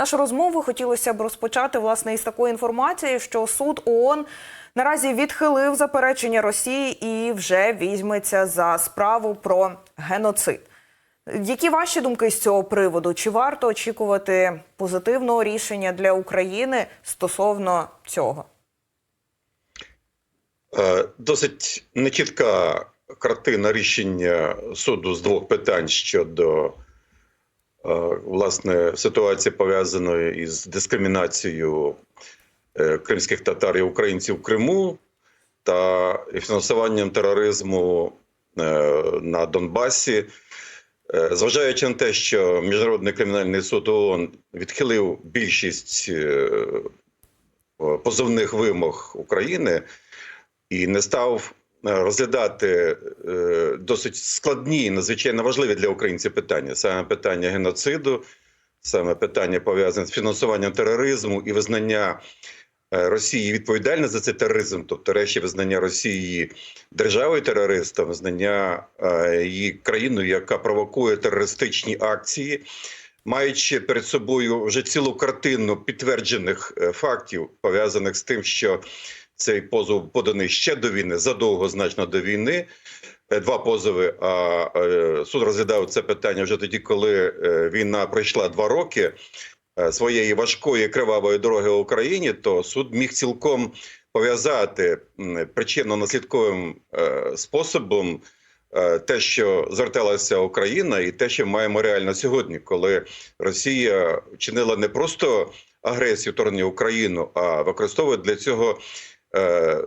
Нашу розмову хотілося б розпочати власне із такої інформації, що суд ООН наразі відхилив заперечення Росії і вже візьметься за справу про геноцид. Які ваші думки з цього приводу? Чи варто очікувати позитивного рішення для України стосовно цього? Е, Досить нечітка картина рішення суду з двох питань щодо власне ситуації пов'язаної із дискримінацією е, кримських татар і українців в Криму та фінансуванням тероризму е, на Донбасі. Е, Зважаючи на те, що Міжнародний кримінальний суд ООН відхилив більшість е, позовних вимог України і не став е, розглядати е, досить складні, надзвичайно важливі для українців питання: саме питання геноциду, саме питання пов'язане з фінансуванням тероризму і визнання е, Росії відповідальне за цей тероризм, тобто речі визнання Росії державою терористом, визнання е, її країною, яка провокує терористичні акції. Маючи перед собою вже цілу картину підтверджених е, фактів, пов'язаних з тим, що цей позов поданий ще до війни, задовго значно до війни. Е, Два позови. А е, суд розглядав це питання вже тоді, коли е, війна пройшла два роки своєї важкої кривавої дороги в Україні. То суд міг цілком пов'язати причинно-наслідковим способом те, що зверталася Україна, і те, що маємо реально сьогодні, коли Росія чинила не просто агресію вторгнення Україну, а використовує для цього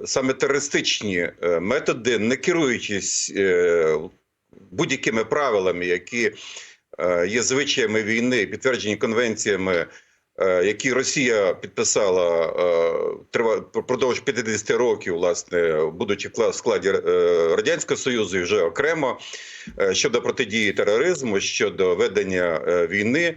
саме терористичні е, методи, не керуючись е, будь-якими правилами, які е, є звичаями війни, підтверджені конвенціями. е, Які Росія підписала е, продовж 50 років, власне, будучи в складі е, радянського союзу, і вже окремо е, щодо протидії тероризму, щодо ведення е, війни,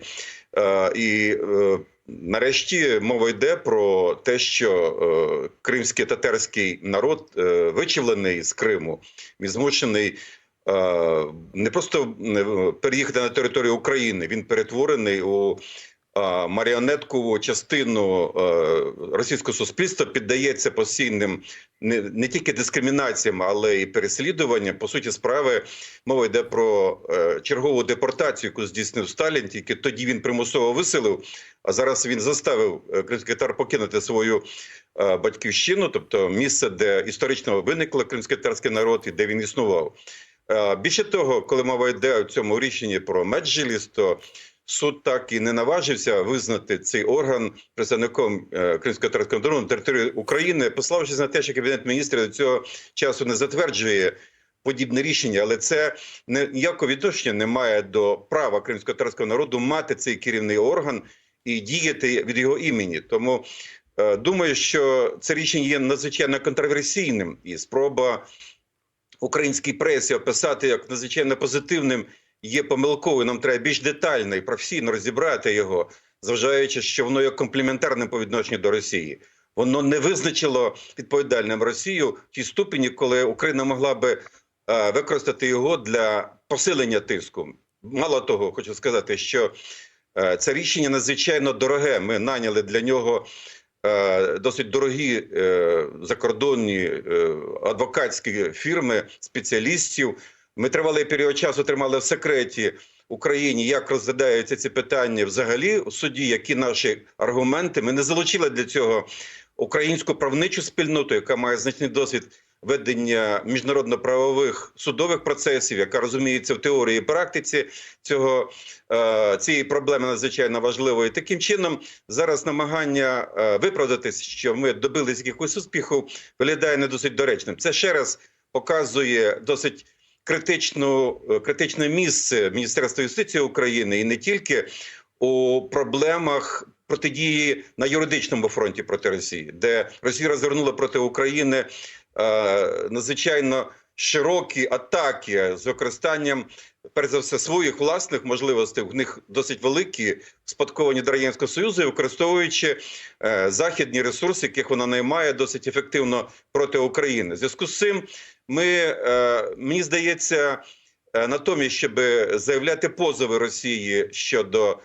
Е, і е, нарешті мова йде про те, що е, кримський татарський народ е, вичавлений з Криму, він змушений. е, Не просто переїхати на територію України, він перетворений у маріонеткову частину е, російського суспільства, піддається постійним не, тільки дискримінаціям, але й переслідуванням. По суті, справи мова йде про е, чергову депортацію, яку здійснив Сталін. Тільки тоді він примусово виселив. А зараз він заставив е, кримський татар покинути свою е, батьківщину, тобто місце, де історично виникло кримський татарський народ і де він існував. Е, Більше того, коли мова йде у цьому рішенні про Меджліс, то суд так і не наважився визнати цей орган представником е, кримського народу на території України, пославшись на те, що кабінет міністрів до цього часу не затверджує подібне рішення, але це ніякого відношення не має до права кримського татарського народу мати цей керівний орган і діяти від його імені. Тому е, думаю, що це рішення є надзвичайно контроверсійним, і спроба українській пресі описати як надзвичайно позитивним є помилковою. Нам треба більш детально і професійно розібрати його, зважаючи, що воно є компліментарним по відношенню до Росії. Воно не визначило відповідальним Росію в тій ступені, коли Україна могла би е, використати його для посилення тиску. Мало того, хочу сказати, що е, це рішення надзвичайно дороге. Ми наняли для нього е, досить дорогі закордонні адвокатські фірми, спеціалістів. Ми тривалий період часу тримали в секреті Україні, як розглядаються ці питання взагалі у суді, які наші аргументи. Ми не залучили для цього українську правничу спільноту, яка має значний досвід ведення міжнародно-правових судових процесів, яка розуміється в теорії і практиці цього е, цієї проблеми надзвичайно важливої. Таким чином, зараз намагання е, виправдатись, що ми добились якихось успіху, виглядає не досить доречним. Це ще раз показує досить критичну е, критичне місце Міністерства юстиції України і не тільки у проблемах протидії на юридичному фронті проти Росії, де Росія розвернула проти України е, надзвичайно широкі атаки з використанням, перш за все, своїх власних можливостей. У них досить великі спадковані до радянського союзу, і використовуючи е, західні ресурси, яких вона наймає досить ефективно проти України. В Зв'язку з цим ми е, мені здається, е, натомість, щоб заявляти позови Росії щодо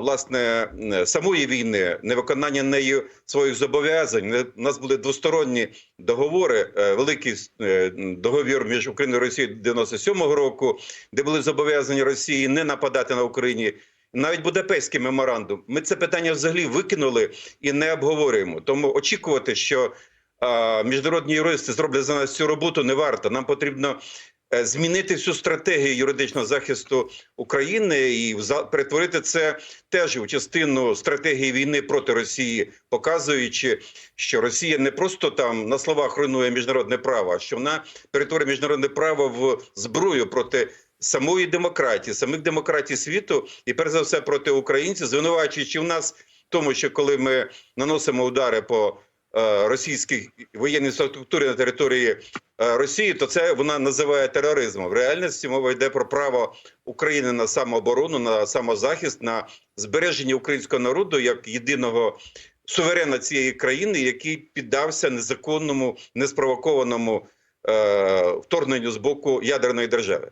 власне е, самої війни, невиконання нею своїх зобов'язань. У нас були двосторонні договори. Великий договір між Україною і Росією 97-го року, де були зобов'язані Росії не нападати на Україні. Навіть Будапештський меморандум. Ми це питання взагалі викинули і не обговорюємо. Тому очікувати, що міжнародні юристи зроблять за нас цю роботу, не варто. Нам потрібно е, змінити всю стратегію юридичного захисту України і перетворити це теж у частину стратегії війни проти Росії, показуючи, що Росія не просто там на словах руйнує міжнародне право, а що вона перетворює міжнародне право в зброю проти самої демократії, самих демократій світу, і перш за все проти українців, звинувачуючи в нас тому, що коли ми наносимо удари по е, російській воєнній структурі на території е, Росії, то це вона називає тероризмом. В реальності мова йде про право України на самооборону, на самозахист, на збереження українського народу як єдиного суверена цієї країни, який піддався незаконному, неспровокованому е, вторгненню з боку ядерної держави.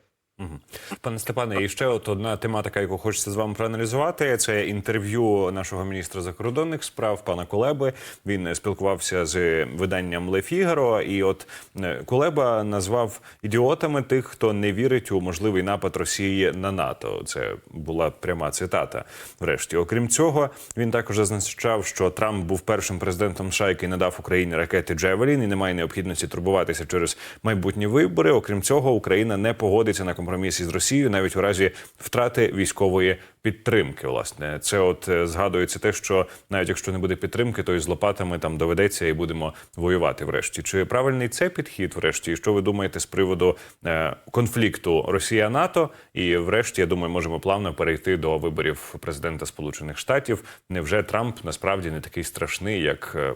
Пане Степане, і ще от одна тематика, яку хочеться з вами проаналізувати, це інтерв'ю нашого міністра закордонних справ пана Кулеби. Він спілкувався з виданням Ле Фігаро, і от е, Кулеба назвав ідіотами тих, хто не вірить у можливий напад Росії на НАТО. Це була пряма цитата. Врешті, окрім цього, він також зазначав, що Трамп був першим президентом США, який надав Україні ракети Джевелін, і немає необхідності турбуватися через майбутні вибори. Окрім цього, Україна не погодиться на компроміс із Росією навіть у разі втрати військової підтримки. Власне, це от е, згадується те, що навіть якщо не буде підтримки, то і з лопатами там доведеться і будемо воювати. Врешті, чи правильний це підхід? Врешті, і що ви думаєте з приводу е, конфлікту Росія НАТО? І врешті, я думаю, можемо плавно перейти до виборів президента Сполучених Штатів. Невже Трамп насправді не такий страшний, як е,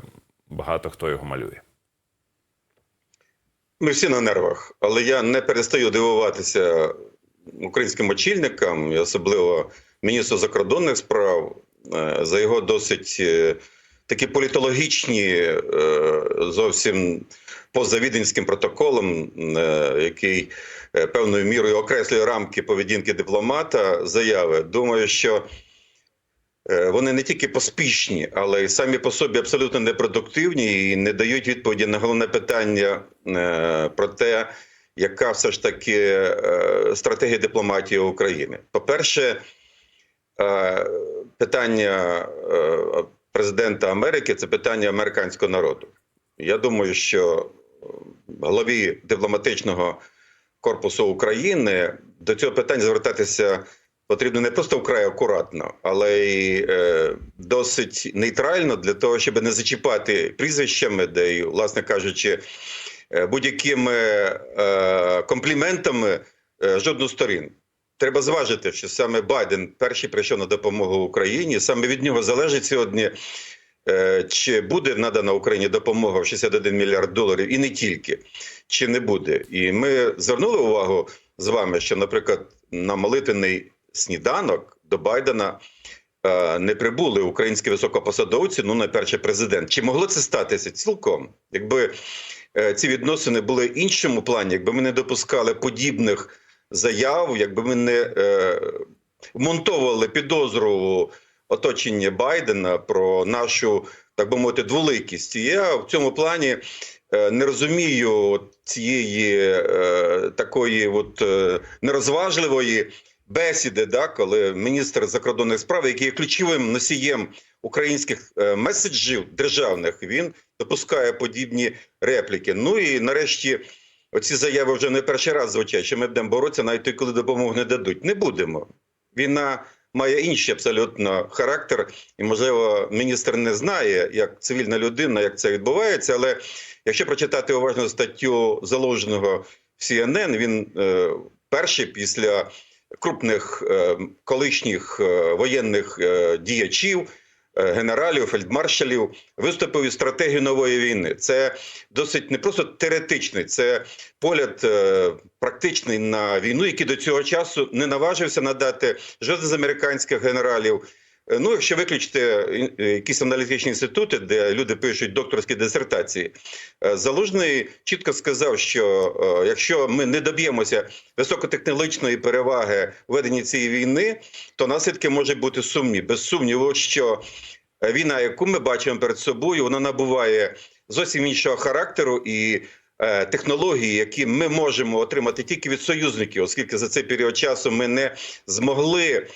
багато хто його малює? Ми всі на нервах, але я не перестаю дивуватися українським очільникам, і особливо міністру закордонних справ, е, за його досить е, такі політологічні, е, зовсім поза протоколом, який певною мірою окреслює рамки поведінки дипломата, заяви. Думаю, що вони не тільки поспішні, але й самі по собі абсолютно непродуктивні і не дають відповіді на головне питання е, про те, яка все ж таки е, стратегія дипломатії України. По-перше, е, питання е, президента Америки це питання американського народу. Я думаю, що е, главі дипломатичного корпусу України до цього питання звертатися потрібно не просто вкрай акуратно, але й е, досить нейтрально для того, щоб не зачіпати прізвищами, де й, власне кажучи, е, будь-якими е, компліментами е, жодну сторін. Треба зважити, що саме Байден перший прийшов на допомогу Україні. Саме від нього залежить сьогодні, е, чи буде надана Україні допомога в 61 мільярд доларів, і не тільки, чи не буде. І ми звернули увагу з вами, що, наприклад, на молитвений сніданок до Байдена е, не прибули українські високопосадовці, ну найперше президент. Чи могло це статися цілком, якби е, ці відносини були в іншому плані, якби ми не допускали подібних заяв, якби ми не е, вмонтовували підозру оточення Байдена про нашу, так би мовити, дволикість. І я в цьому плані не розумію цієї такої от нерозважливої бесіди, да, коли міністр закордонних справ, який є ключовим носієм українських е, меседжів державних, він допускає подібні репліки. Ну і нарешті. Оці заяви вже не перший раз звучать, що ми будемо боротися навіть коли допомогу не дадуть. Не будемо. Війна має інший абсолютно характер, і можливо, міністр не знає, як цивільна людина, як це відбувається. Але якщо прочитати уважно статтю заложеного в CNN, він е, перший після крупних е, колишніх е, воєнних е, діячів. Генералів, фельдмаршалів виступив із стратегію нової війни. Це досить не просто теоретичний, це погляд практичний на війну, який до цього часу не наважився надати жоден з американських генералів, Ну, якщо виключити е, е, якісь аналітичні інститути, де люди пишуть докторські дисертації, е, Залужний чітко сказав, що е, якщо ми не доб'ємося високотехнологічної переваги веденні цієї війни, то наслідки можуть бути сумні. Без сумніву, що е, війна, яку ми бачимо перед собою, вона набуває зовсім іншого характеру і е, технології, які ми можемо отримати тільки від союзників, оскільки за цей період часу ми не змогли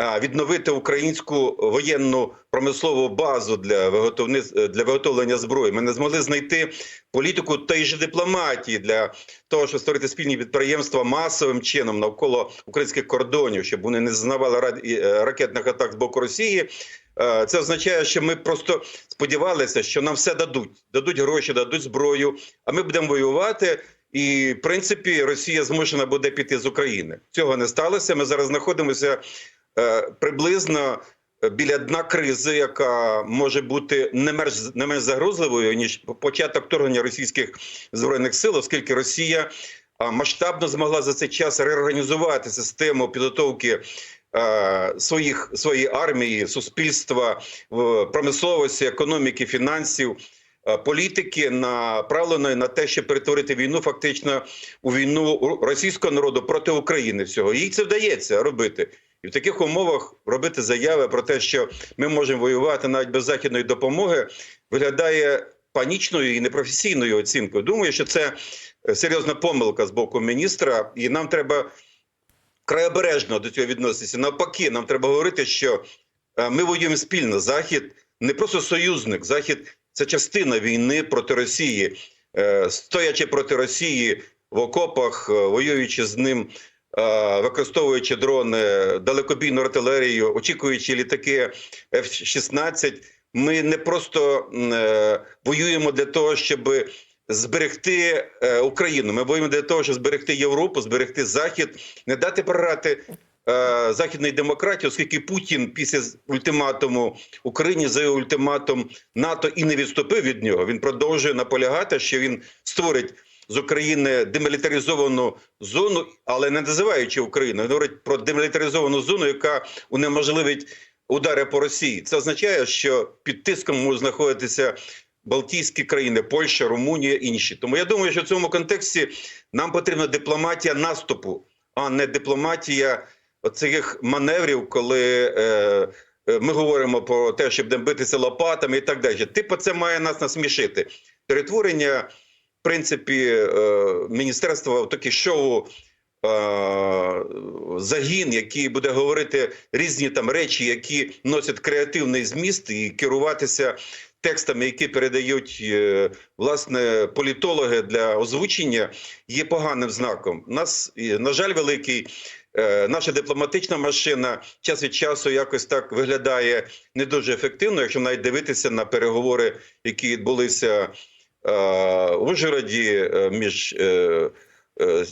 відновити українську воєнну промислову базу для виготовни- для виготовлення зброї. Ми не змогли знайти політику та й же дипломатії для того, щоб створити спільні підприємства масовим чином навколо українських кордонів, щоб вони не зазнавали е, ракетних атак з боку Росії. Е, Це означає, що ми просто сподівалися, що нам все дадуть, дадуть гроші, дадуть зброю, а ми будемо воювати. І в принципі Росія змушена буде піти з України. Цього не сталося. Ми зараз знаходимося приблизно е, біля дна кризи, яка може бути не менш не менш загрозливою ніж початок вторгнення російських збройних сил, оскільки Росія масштабно змогла за цей час реорганізувати систему підготовки. е, Своїх своєї армії, суспільства, промисловості, економіки, фінансів, е, політики направленої на те, щоб перетворити війну фактично у війну російського народу проти України. Всього їй це вдається робити. І в таких умовах робити заяви про те, що ми можемо воювати навіть без західної допомоги, виглядає панічною і непрофесійною оцінкою. Думаю, що це е, серйозна помилка з боку міністра, і нам треба край обережно до цього відноситися. Навпаки, нам треба говорити, що е, ми воюємо спільно. Захід не просто союзник, захід це частина війни проти Росії, Е, стоячи проти Росії в окопах, воюючи з ним. Е, Використовуючи дрони, далекобійну артилерію, очікуючи літаки F-16, ми не просто е, воюємо для того, щоб зберегти е, Україну. Ми воюємо для того, щоб зберегти Європу, зберегти Захід, не дати програти західної демократії, оскільки Путін після ультиматуму Україні заявив ультиматум НАТО і не відступив від нього. Він продовжує наполягати, що він створить з України демілітаризовану зону, але не називаючи Україну. Говорить про демілітаризовану зону, яка унеможливить удари по Росії. Це означає, що під тиском можуть знаходитися. Балтійські країни, Польща, Румунія, інші. Тому я думаю, що в цьому контексті нам потрібна дипломатія наступу, а не дипломатія оцих маневрів, коли е, е, ми говоримо про те, щоб будемо битися лопатами і так далі. Типу, це має нас насмішити. Перетворення, принципі, е, міністерства в таке шоу. е, Загін, який буде говорити різні там речі, які носять креативний зміст, і керуватися текстами, які передають е, власне політологи для озвучення, є поганим знаком. Нас на жаль, великий наша дипломатична машина час від часу якось так виглядає не дуже ефективно, якщо навіть дивитися на переговори, які відбулися в Ужгороді е, між. е, е,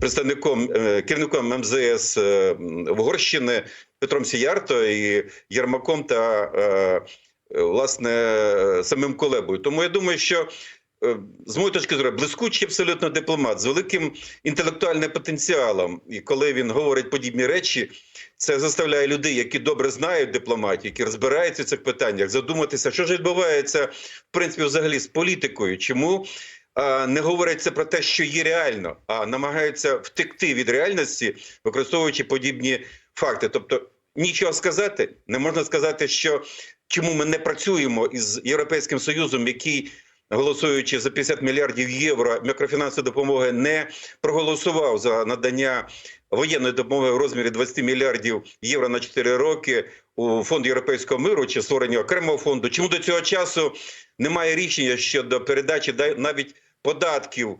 представником е, керівником МЗС е, Угорщини Петром Сіярто і Єрмаком та е, е, власне е, самим Колебою. Тому я думаю, що е, з моєї точки зору блискучий абсолютно дипломат з великим інтелектуальним потенціалом. І коли він говорить подібні речі, це заставляє людей, які добре знають дипломатію, які розбираються в цих питаннях, задуматися, що ж відбувається в принципі взагалі з політикою. Чому не говориться про те, що є реально, а намагаються втекти від реальності, використовуючи подібні факти. Тобто нічого сказати, не можна сказати, що чому ми не працюємо із Європейським Союзом, який голосуючи за 50 мільярдів євро мікрофінансової допомоги, не проголосував за надання воєнної допомоги в розмірі 20 мільярдів євро на 4 роки у фонд європейського миру чи створення окремого фонду. Чому до цього часу немає рішення щодо передачі навіть податків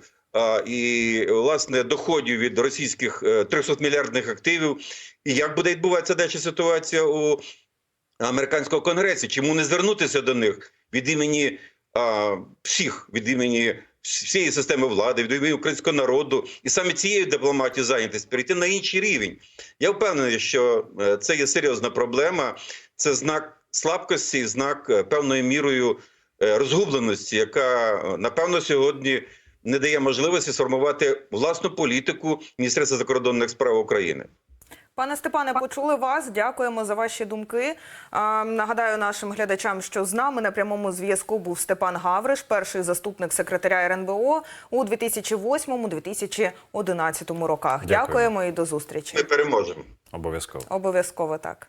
і власне доходів від російських е, 300 мільярдних активів? І як буде відбуватися далі ситуація у американського конгресі? Чому не звернутися до них від імені а, всіх, від імені всієї системи влади, від імені українського народу, і саме цією дипломатією зайнятися, перейти на інший рівень? Я впевнений, що е, це є серйозна проблема. Це знак слабкості, знак е, певною мірою е, розгубленості, яка напевно сьогодні не дає можливості сформувати власну політику Міністерства закордонних справ України. Пане Степане, почули вас. Дякуємо за ваші думки. А, нагадаю нашим глядачам, що з нами на прямому зв'язку був Степан Гавриш, перший заступник секретаря РНБО у 2008-2011 роках. Дякуємо. Дякуємо і до зустрічі. Ми переможемо. Обов'язково. Обов'язково так.